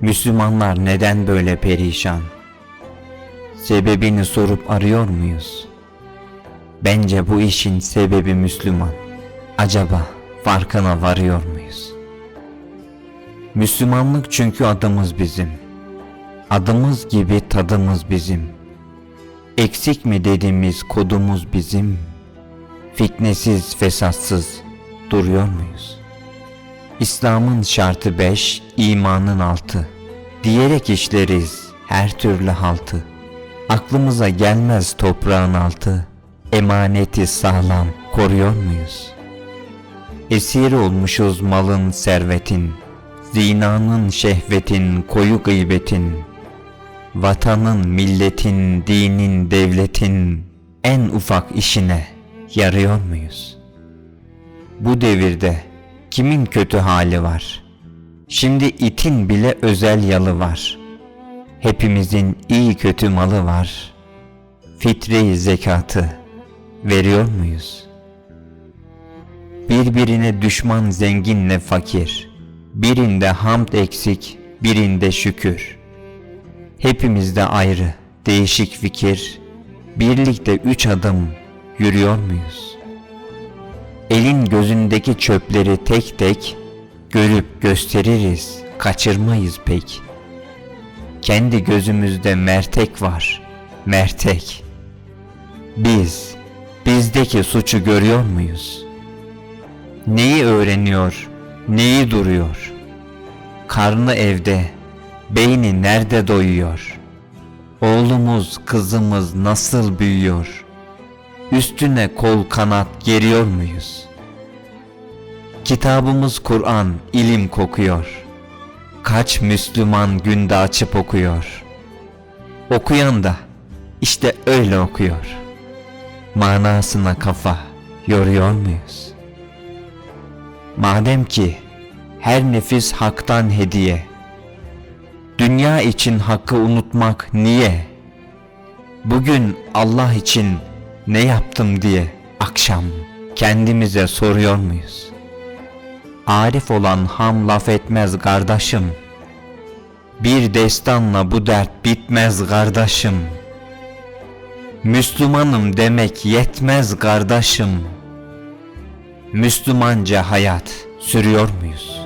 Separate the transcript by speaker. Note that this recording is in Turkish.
Speaker 1: Müslümanlar neden böyle perişan? Sebebini sorup arıyor muyuz? Bence bu işin sebebi Müslüman. Acaba farkına varıyor muyuz? Müslümanlık çünkü adımız bizim. Adımız gibi tadımız bizim. Eksik mi dediğimiz kodumuz bizim. Fitnesiz, fesatsız duruyor muyuz? İslam'ın şartı beş, imanın altı. Diyerek işleriz her türlü haltı. Aklımıza gelmez toprağın altı. Emaneti sağlam koruyor muyuz? Esir olmuşuz malın servetin, zinanın şehvetin koyu gıybetin, vatanın milletin dinin devletin en ufak işine yarıyor muyuz? Bu devirde kimin kötü hali var? Şimdi itin bile özel yalı var. Hepimizin iyi kötü malı var. Fitreyi zekatı veriyor muyuz? Birbirine düşman zenginle fakir. Birinde hamd eksik, birinde şükür. Hepimizde ayrı, değişik fikir. Birlikte üç adım yürüyor muyuz? Elin gözündeki çöpleri tek tek görüp gösteririz, kaçırmayız pek. Kendi gözümüzde mertek var, mertek. Biz, bizdeki suçu görüyor muyuz? Neyi öğreniyor, neyi duruyor? Karnı evde, beyni nerede doyuyor? Oğlumuz, kızımız nasıl büyüyor? Üstüne kol kanat geriyor muyuz? Kitabımız Kur'an, ilim kokuyor. Kaç Müslüman günde açıp okuyor. Okuyan da işte öyle okuyor. Manasına kafa yoruyor muyuz? Madem ki her nefis haktan hediye. Dünya için hakkı unutmak niye? Bugün Allah için ne yaptım diye akşam kendimize soruyor muyuz? Arif olan ham laf etmez kardeşim. Bir destanla bu dert bitmez kardeşim. Müslümanım demek yetmez kardeşim. Müslümanca hayat sürüyor muyuz?